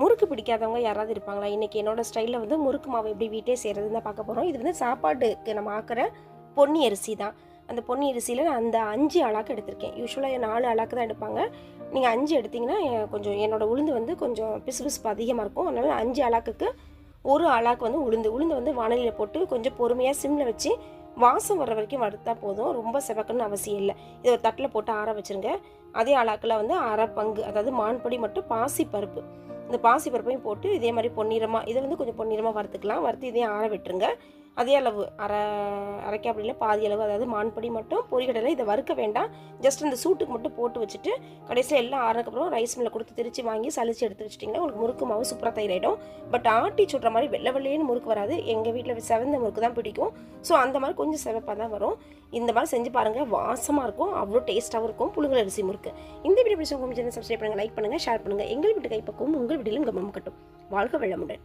முறுக்கு பிடிக்காதவங்க யாராவது இருப்பாங்களா? இன்றைக்கி என்னோட ஸ்டைலில் வந்து முறுக்கு மாவு எப்படி வீட்டே செய்கிறதுன்னு தான் பார்க்க போகிறோம் இது வந்து சாப்பாட்டுக்கு நம்ம ஆக்கிற பொன்னி அரிசி தான். அந்த பொன்னி அரிசியில் நான் அந்த அஞ்சு அழாக்கு எடுத்திருக்கேன். யூஸ்வலாக நாலு அழாக்கு தான் எடுப்பாங்க. நீங்கள் அஞ்சு எடுத்திங்கன்னா கொஞ்சம் என்னோடய உளுந்து வந்து கொஞ்சம் பிசுபிசுப்பு அதிகமாக இருக்கும். அதனால் அஞ்சு அளாக்குக்கு ஒரு அழாக்கு வந்து உளுந்து. உளுந்து வந்து வானலியில் போட்டு கொஞ்சம் பொறுமையாக சிம்மில் வச்சு வாசம் வர வரைக்கும் வறுத்தா போதும். ரொம்ப செவக்கணும்னு அவசியம் இல்லை. இதை ஒரு தட்டில் போட்டு ஆற வச்சுருங்க. அதே அழாக்கில் வந்து அரை பங்கு அதாவது மான்பொடி மட்டும் பாசி பருப்பு இந்த பாசி பருப்பையும் போட்டு இதே மாதிரி பொன்னிறமாக இதை வந்து கொஞ்சம் பொன்னிறமாக வறுத்துக்கலாம். வறுத்து இதையும் ஆற விட்டுருங்க. அதே அளவு அரை அரைக்கா அப்படி பாதி அளவு அதாவது மான்படி மட்டும் பொரிகடலை இதை வறுக்க வேண்டாம். ஜஸ்ட் இந்த சூட்டுக்கு மட்டும் போட்டு வச்சுட்டு கடைசியில் எல்லாம் ஆறுனதுக்கப்புறம் ரைஸ் மில்லில் கொடுத்து திருச்சி வாங்கி சளிச்சு எடுத்து வச்சிட்டிங்கன்னா உங்களுக்கு முறுக்கு மாவு சூப்பராக தயிராயிடும். பட் ஆட்டி சுடுற மாதிரி வெள்ளை வெள்ளையன்னு முறுக்கு வராது. எங்கள் வீட்டில் செவந்த முறுக்கு தான் பிடிக்கும். ஸோ அந்த மாதிரி கொஞ்சம் சிவப்பாக தான் வரும். இந்த மாதிரி செஞ்சு பாருங்கள் வாசமாக இருக்கும். அவ்வளோ டேஸ்ட்டாகவும் இருக்கும். புழுங்கல் அரிசி முறுக்கு. இந்த வீடியோ பிடிச்சவங்க சேனல் சப்ஸ்கிரைப் பண்ணுங்கள் லைக் பண்ணுங்கள் ஷேர் பண்ணுங்கள் எங்கள் வீட்டு கைப்பக்கம் உங்கள் வீட்டிலும் கம்மம் கட்டும். வாழ்க வெள்ளமுடன்